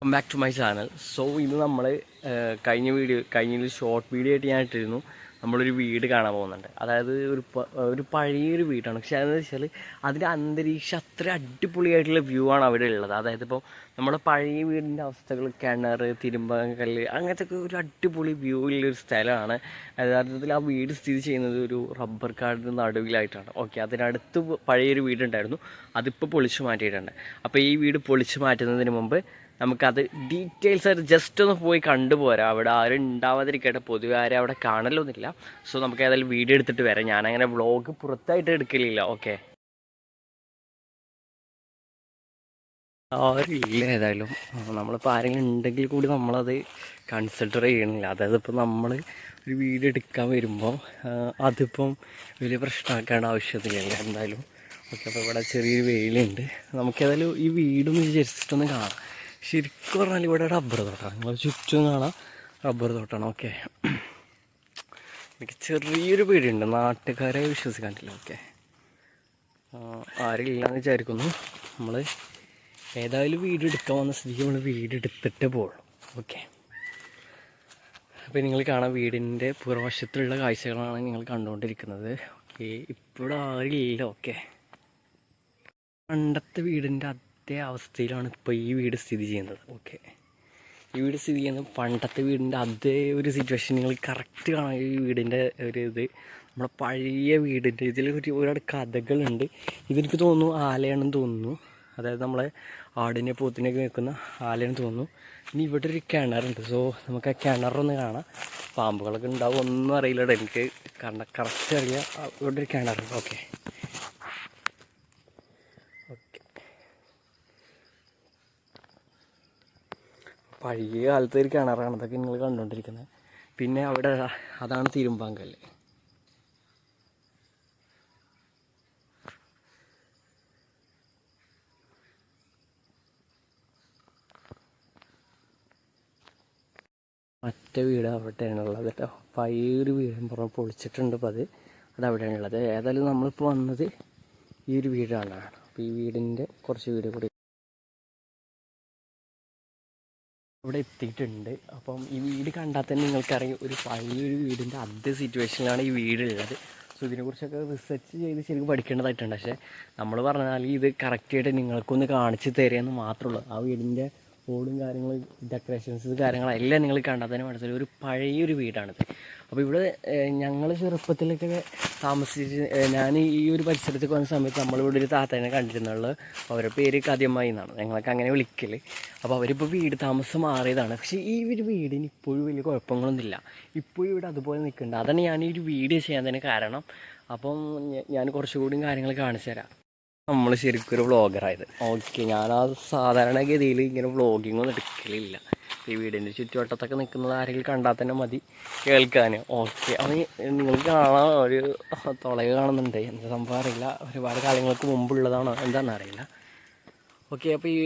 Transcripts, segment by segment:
Welcome back to my channel so ഇന്ന് നമ്മൾ കഴിഞ്ഞ വീഡിയോ കഴിഞ്ഞ ഷോർട്ട് വീഡിയോ ആയിട്ട് ഞാൻ ഇട്ടിരുന്നു. നമ്മളൊരു വീട് കാണാൻ പോകുന്നുണ്ട്. അതായത് ഒരു ഒരു പഴയൊരു വീടാണ്. പക്ഷേ അതെന്ന് വെച്ചാൽ അതിന്റെ അന്തരീക്ഷം അത്ര അടിപൊളിയായിട്ടുള്ള വ്യൂ ആണ് അവിടെ ഉള്ളത്. അതായത് ഇപ്പോൾ നമ്മുടെ പഴയ വീടിന്റെ അവസ്ഥകൾ കിണർ തിരുമ്പകല്ല് അങ്ങനത്തെ ഒക്കെ ഒരു അടിപൊളി വ്യൂ ഉള്ളൊരു സ്ഥലമാണ്. യഥാർത്ഥത്തിൽ ആ വീട് സ്ഥിതി ചെയ്യുന്നത് ഒരു റബ്ബർ കാടിന്റെ നടുവിലായിട്ടാണ്. ഓക്കെ അതിനടുത്ത് പഴയൊരു വീടുണ്ടായിരുന്നു. അതിപ്പോൾ പൊളിച്ചു മാറ്റിയിട്ടുണ്ട്. അപ്പോൾ ഈ വീട് പൊളിച്ചു മാറ്റുന്നതിന് മുമ്പ് നമുക്കത് ഡീറ്റെയിൽസ് ആയിട്ട് ജസ്റ്റ് ഒന്ന് പോയി കണ്ടുപോരാം. അവിടെ ആരും ഉണ്ടാവാതിരിക്കട്ടെ. പൊതുവെ ആരും അവിടെ കാണലൊന്നുമില്ല. സോ നമുക്ക് ഏതായാലും വീഡിയോ എടുത്തിട്ട് വരാം. ഞാനങ്ങനെ വ്ളോഗ് പുറത്തായിട്ട് എടുക്കലില്ല. ഓക്കെ ആരുമില്ല ഏതായാലും. നമ്മളിപ്പോൾ ആരെങ്കിലും ഉണ്ടെങ്കിൽ കൂടി നമ്മളത് കൺസിഡർ ചെയ്യണില്ല. അതായത് ഇപ്പോൾ നമ്മൾ ഒരു വീഡിയോ എടുക്കാൻ വരുമ്പോൾ അതിപ്പം വലിയ പ്രശ്നമാക്കേണ്ട ആവശ്യമൊന്നുമില്ല എന്തായാലും. ഓക്കെ അപ്പോൾ ഇവിടെ ചെറിയൊരു വെയിലുണ്ട്. നമുക്കേതായാലും ഈ വീടൊന്ന് വിചാരിച്ചിട്ടൊന്ന് കാണാം. ശരിക്കും പറഞ്ഞാൽ ഇവിടെ റബ്ബർ തോട്ടമാണ് നിങ്ങൾ ചുറ്റും കാണാം റബ്ബർ തോട്ടമാണ് ഓക്കെ എനിക്ക് ചെറിയൊരു പേടിയുണ്ട്. നാട്ടുകാരെ വിശ്വസിക്കാൻ പറ്റില്ല ഓക്കെ ആരില്ലാന്ന് വിചാരിക്കുന്നു. നമ്മൾ ഏതായാലും വീട് എടുക്കാൻ വന്ന സ്ഥിതിക്ക് നമ്മൾ വീട് എടുത്തിട്ട് പോകുള്ളൂ ഓക്കെ അപ്പോൾ നിങ്ങൾ കാണാം വീടിന്റെ പുറവശത്തുള്ള കാഴ്ചകളാണ് നിങ്ങൾ കണ്ടുകൊണ്ടിരിക്കുന്നത്. ഓക്കെ ഇപ്പോഴും ആരില്ല ഓക്കെ പണ്ടത്തെ വീടിന്റെ അതേ അവസ്ഥയിലാണ് ഇപ്പോൾ ഈ വീട് സ്ഥിതി ചെയ്യുന്നത്. ഓക്കെ ഈ വീട് സ്ഥിതി ചെയ്യുന്നത് പണ്ടത്തെ വീടിന്റെ അതേ ഒരു സിറ്റുവേഷൻ നിങ്ങൾ കറക്റ്റ് കാണാം ഈ വീടിന്റെ ഒരു ഇത്. നമ്മുടെ പഴയ വീടിന്റെ ഇതിൽ ഒരു ഒരുപാട് കഥകളുണ്ട്. ഇതെനിക്ക് തോന്നുന്നു ആലയാണെന്ന് തോന്നുന്നു. അതായത് നമ്മളെ ആടിനെ പോത്തിനെയൊക്കെ വെക്കുന്ന ആലയാണെന്ന് തോന്നുന്നു. ഇനി ഇവിടെ ഒരു കിണറുണ്ട്. സോ നമുക്ക് ആ കിണറൊന്ന് കാണാം. പാമ്പുകളൊക്കെ ഉണ്ടാവും. ഒന്നും അറിയില്ല എനിക്ക് കണ്ട കറക്റ്റ് അറിയാം. ഇവിടെ ഒരു കിണറുണ്ട്. ഓക്കെ പഴയ കാലത്തെ ഒരു കിണറാണ് ഇതൊക്കെ നിങ്ങൾ കണ്ടുകൊണ്ടിരിക്കുന്നത് പിന്നെ അവിടെ അതാണ് തിരുമ്പാങ്കല്ല്. മറ്റേ വീട് അവിടെയാണുള്ളത് കേട്ടോ. പഴയൊരു വീടും പുറം പൊളിച്ചിട്ടുണ്ട് അപ്പോൾ അത്. അത് അവിടെയാണുള്ളത് ഏതായാലും നമ്മളിപ്പോൾ വന്നത് ഈ ഒരു വീടാണ്. അപ്പോൾ ഈ വീടിന്റെ കുറച്ച് വീട് കൂടി ഇവിടെ എത്തിയിട്ടുണ്ട്. അപ്പം ഈ വീട് കണ്ടാൽ തന്നെ നിങ്ങൾക്കറിയാം ഒരു പഴയൊരു വീടിന്റെ അതേ സിറ്റുവേഷനിലാണ് ഈ വീടുള്ളത് സോ ഇതിനെക്കുറിച്ചൊക്കെ റിസർച്ച് ചെയ്ത് ശരിക്കും പഠിക്കേണ്ടതായിട്ടുണ്ട്. പക്ഷേ നമ്മൾ പറഞ്ഞാൽ ഇത് കറക്റ്റായിട്ട് നിങ്ങൾക്കൊന്ന് കാണിച്ച് തരുമെന്ന് മാത്രമുള്ളൂ. ആ വീടിന്റെ ഓടും കാര്യങ്ങൾ ഡെക്കറേഷൻസ് കാര്യങ്ങളെല്ലാം നിങ്ങൾ കണ്ടാൽ തന്നെ മനസ്സിലായി ഒരു പഴയൊരു വീടാണിത്. അപ്പോൾ ഇവിടെ ഞങ്ങൾ ചെറുപ്പത്തിലൊക്കെ താമസിച്ച് ഞാൻ ഈ ഒരു പരിസരത്തേക്ക് വന്ന സമയത്ത് നമ്മളിവിടെ ഒരു താത്തേനെ കണ്ടിരുന്നുള്ളു. അവരുടെ പേര് കദ്യമ്മായി എന്നാണ്. ഞങ്ങളൊക്കെ അങ്ങനെ വിളിക്കൽ അപ്പോൾ അവരിപ്പോൾ വീട് താമസം മാറിയതാണ്. പക്ഷേ ഈ ഒരു വീടിന് ഇപ്പോഴും വലിയ കുഴപ്പങ്ങളൊന്നുമില്ല. ഇപ്പോഴും ഇവിടെ അതുപോലെ നിൽക്കുന്നുണ്ട്. അതാണ് ഞാൻ ഈ ഒരു വീഡിയോ ചെയ്യാൻ തന്നെ കാരണം. അപ്പം ഞാൻ കുറച്ചുകൂടി കാര്യങ്ങൾ കാണിച്ചു തരാം. നമ്മൾ ശരിക്കും ഒരു വ്ളോഗറായത്. ഓക്കെ ഞാൻ ആ സാധാരണഗതിയിൽ ഇങ്ങനെ വ്ളോഗിങ്ങൊന്നും എടുക്കലില്ല. ഈ വീടിന്റെ ചുറ്റുവട്ടത്തൊക്കെ നിൽക്കുന്നത് ആരെങ്കിലും കണ്ടാൽ തന്നെ മതി കേൾക്കാൻ. ഓക്കെ. അത് നിങ്ങൾക്ക് കാണാൻ ഒരു തുളക കാണുന്നുണ്ട്. എന്താ സംഭവം അറിയില്ല. ഒരുപാട് കാലങ്ങൾക്ക് മുമ്പുള്ളതാണോ? എന്താണെന്ന് അറിയില്ല. ഓക്കെ അപ്പോൾ ഈ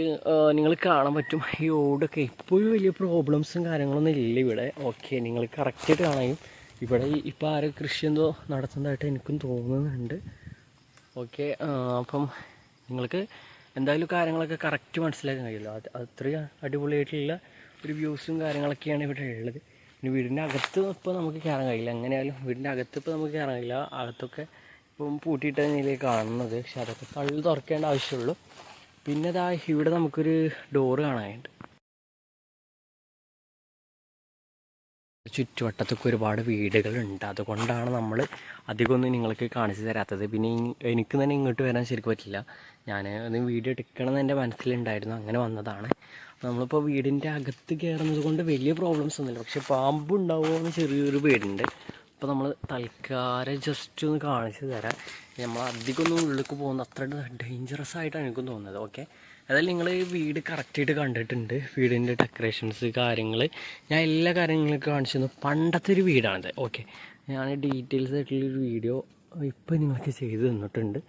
നിങ്ങൾ കാണാൻ പറ്റും. ഈ ഓടൊക്കെ ഇപ്പോഴും വലിയ പ്രോബ്ലംസും കാര്യങ്ങളൊന്നും ഇല്ല ഇവിടെ. ഓക്കെ നിങ്ങൾ കറക്റ്റായിട്ട് കാണാനും ഇവിടെ ഇപ്പോൾ ആരും കൃഷി എന്തോ നടത്തുന്നതായിട്ട് എനിക്കും തോന്നുന്നുണ്ട്. ഓക്കെ അപ്പം നിങ്ങൾക്ക് എന്തായാലും കാര്യങ്ങളൊക്കെ കറക്റ്റ് മനസ്സിലാക്കാൻ കഴിയുമല്ലോ. അത് അത്രയും അടിപൊളിയായിട്ടുള്ള ഒരു വ്യൂസും കാര്യങ്ങളൊക്കെയാണ് ഇവിടെ ഉള്ളത്. പിന്നെ വീടിന്റെ അകത്ത് ഇപ്പോൾ നമുക്ക് കയറാൻ കഴിയില്ല. എങ്ങനെയായാലും വീടിന്റെ അകത്ത് ഇപ്പോൾ നമുക്ക് കയറാൻ കഴിയില്ല. അകത്തൊക്കെ ഇപ്പം പൂട്ടിയിട്ട നിലയിൽ കാണുന്നത്. പക്ഷെ അതൊക്കെ തള്ളി തുറക്കേണ്ട ആവശ്യമുള്ളൂ. പിന്നെ ഇതാ ഇവിടെ നമുക്കൊരു ഡോറ് കാണാനുണ്ട്. ചുറ്റുവട്ടത്തൊക്കെ ഒരുപാട് വീടുകളുണ്ട്. അതുകൊണ്ടാണ് നമ്മൾ അധികമൊന്നും നിങ്ങൾക്ക് കാണിച്ചു തരാത്തത്. പിന്നെ എനിക്ക് തന്നെ ഇങ്ങോട്ട് വരാൻ ശരിക്കും പറ്റില്ല. ഞാൻ ഒന്ന് വീഡിയോ എടുക്കണം എന്ന് എന്റെ മനസ്സിലുണ്ടായിരുന്നു. അങ്ങനെ വന്നതാണ്. നമ്മളിപ്പോൾ വീടിന്റെ അകത്ത് കയറുന്നത് കൊണ്ട് വലിയ പ്രോബ്ലംസ് ഒന്നുമില്ല. പക്ഷെ പാമ്പ് ഉണ്ടാവുമോ എന്ന് ചെറിയൊരു പേടിയുണ്ട്. അപ്പോൾ നമ്മൾ തൽക്കാലം ജസ്റ്റ് ഒന്ന് കാണിച്ചു തരാം. നമ്മൾ അധികം ഒന്നും ഉള്ളിലേക്ക് പോകുന്ന അത്ര ഡേഞ്ചറസ് ആയിട്ടാണ് എനിക്കും തോന്നുന്നത്. ഓക്കെ അതായത് നിങ്ങൾ വീട് കറക്റ്റായിട്ട് കണ്ടിട്ടുണ്ട്. വീടിന്റെ ഡെക്കറേഷൻസ് കാര്യങ്ങൾ ഞാൻ എല്ലാ കാര്യങ്ങളൊക്കെ കാണിച്ചു പണ്ടത്തെ ഒരു വീടാണിത്. ഓക്കെ ഞാൻ ഡീറ്റെയിൽസ് ആയിട്ടുള്ളൊരു വീഡിയോ ഇപ്പോൾ നിങ്ങൾക്ക് ചെയ്ത് തന്നിട്ടുണ്ട്.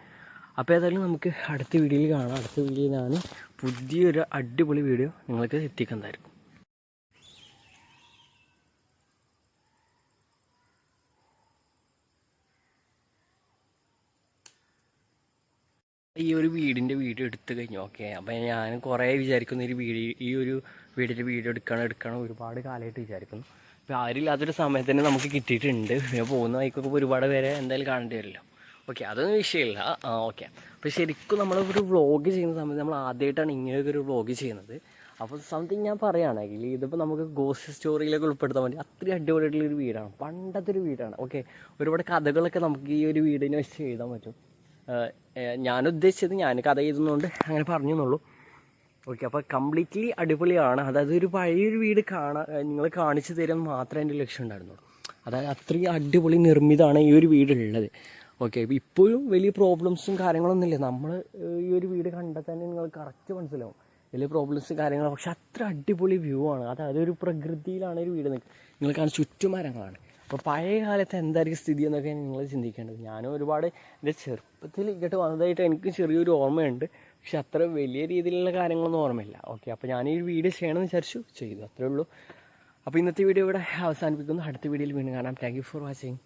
അപ്പോൾ ഏതായാലും നമുക്ക് അടുത്ത വീഡിയോയിൽ കാണാം. അടുത്ത വീഡിയോയിൽ ഞാൻ പുതിയൊരു അടിപൊളി വീഡിയോ നിങ്ങൾക്ക് എത്തിക്കുന്നതായിരിക്കും. ഈ ഒരു വീടിന്റെ വീഡിയോ എടുത്ത് കഴിഞ്ഞു ഓക്കെ അപ്പം ഞാൻ കുറേ വിചാരിക്കുന്ന ഒരു വീഡിയോ ഈ ഒരു വീടിന്റെ വീഡിയോ എടുക്കണം എടുക്കണം ഒരുപാട് കാലമായിട്ട് വിചാരിക്കുന്നു. അപ്പോൾ ആരില്ലാത്തൊരു സമയത്ത് തന്നെ നമുക്ക് കിട്ടിയിട്ടുണ്ട്. പിന്നെ പോകുന്ന വൈക്കൊക്കെ ഒരുപാട് പേരെ എന്തായാലും കാണേണ്ടി വരുമല്ലോ. ഓക്കെ അതൊന്നും വിഷയമില്ല. ആ ഓക്കെ അപ്പോൾ ശരിക്കും നമ്മൾ ഒരു വ്ളോഗ് ചെയ്യുന്ന സമയത്ത് നമ്മൾ ആദ്യമായിട്ടാണ് ഇങ്ങനെയൊക്കെ ഒരു വ്ളോഗ് ചെയ്യുന്നത്. അപ്പോൾ സംതിങ് ഞാൻ പറയുകയാണെങ്കിൽ ഇതിപ്പോൾ നമുക്ക് ഗോസ്റ്റ് സ്റ്റോറിയിലൊക്കെ ഉൾപ്പെടുത്താൻ വേണ്ടി അത്രയും അടിപൊളിയായിട്ടുള്ള ഒരു വീടാണ്. പണ്ടത്തെ ഒരു വീടാണ്. ഓക്കെ ഒരുപാട് കഥകളൊക്കെ നമുക്ക് ഈ ഒരു വീടിനെ വെച്ച് എഴുതാൻ പറ്റും. ഞാൻ ഉദ്ദേശിച്ചത് ഞാൻ കഥ എഴുതുന്നതുകൊണ്ട് അങ്ങനെ പറഞ്ഞു എന്നുള്ളൂ ഓക്കെ അപ്പോൾ കംപ്ലീറ്റ്ലി അടിപൊളിയാണ്. അതായത് ഒരു പഴയൊരു വീട് കാണാൻ നിങ്ങൾ കാണിച്ചു തരാൻ മാത്രമേ എന്റെ ലക്ഷ്യം ഉണ്ടായിരുന്നുള്ളൂ. അതായത് അത്രയും അടിപൊളി നിർമ്മിതമാണ് ഈ ഒരു വീടുള്ളത്. ഓക്കെ ഇപ്പോഴും വലിയ പ്രോബ്ലംസും കാര്യങ്ങളൊന്നും ഇല്ല നമ്മൾ ഈ ഒരു വീട് കണ്ടാൽ തന്നെ നിങ്ങൾ കറക്റ്റ് മനസ്സിലാവും. വലിയ പ്രോബ്ലംസും കാര്യങ്ങളും പക്ഷെ അത്ര അടിപൊളി വ്യൂ ആണ്. അതായത് ഒരു പ്രകൃതിയിലാണ് ഒരു വീട് നിങ്ങൾ കാണുന്ന ചുറ്റുമരങ്ങളാണ്. അപ്പോൾ പഴയ കാലത്ത് എന്തായിരിക്കും സ്ഥിതി എന്നൊക്കെ നിങ്ങൾ ചിന്തിക്കേണ്ടത്. ഞാനും ഒരുപാട് എന്റെ ചെറുപ്പത്തിൽ ഇങ്ങോട്ട് വന്നതായിട്ട് എനിക്ക് ചെറിയൊരു ഓർമ്മയുണ്ട്. പക്ഷെ അത്ര വലിയ രീതിയിലുള്ള കാര്യങ്ങളൊന്നും ഓർമ്മയില്ല. ഓക്കെ അപ്പോൾ ഞാൻ ഈ വീഡിയോ ചെയ്യണമെന്ന് വിചാരിച്ചു. ചെയ്തു അത്രേ ഉള്ളൂ. അപ്പോൾ ഇന്നത്തെ വീഡിയോ ഇവിടെ അവസാനിപ്പിക്കുന്നു. അടുത്ത വീഡിയോയിൽ വീണ്ടും കാണാം. Thank you for watching